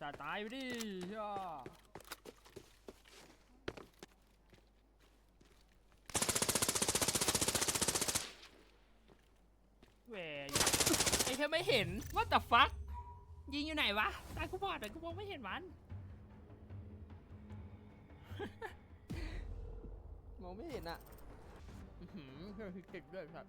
สัตว์ตายไปดิย่าแหวอยู่ไอ้แค่ไม่เห็นว่าแต่ฟักยิงอยู่ไหนวะ ตากูบอดแต่กูมองไม่เห็นมัน มองไม่เห็นอะ อื้อหือเพื่อนพิกิตด้วยครับ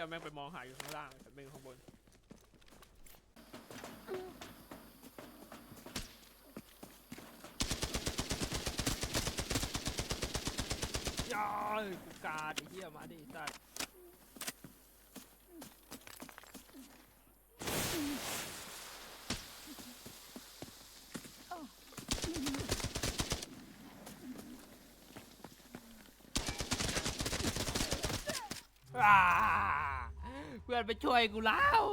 ยแม่งไปมองหาอยู่ข้างล่างแต่เป็นข้างบนยอยกูกาดไอ้เหี้ยมาดิสัตว์อ่า พื่อนไปช่วยกูแล้ว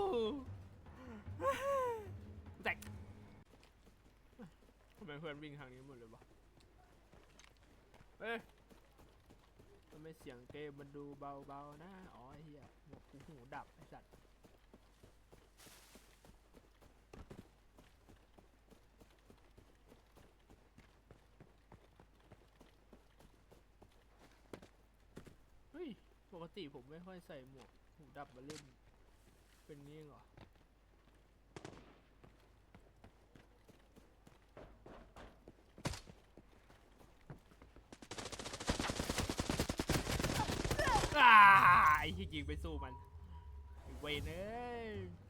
แตกทำไมเพื่อนวิ่งทางนี้หมดเลยวะเฮ้ยทำไมเสียงเกมมันดูเบาๆนะ อ๋อเฮียหมวกหูดับไอ้สัตว์ เฮ้ย ป กติผมไม่ค่อยใส่หมวกหูดับมาเล่น เป็นงี้เหรออ่าไอ้ที่ยิงไปสู้มันเวนเอ้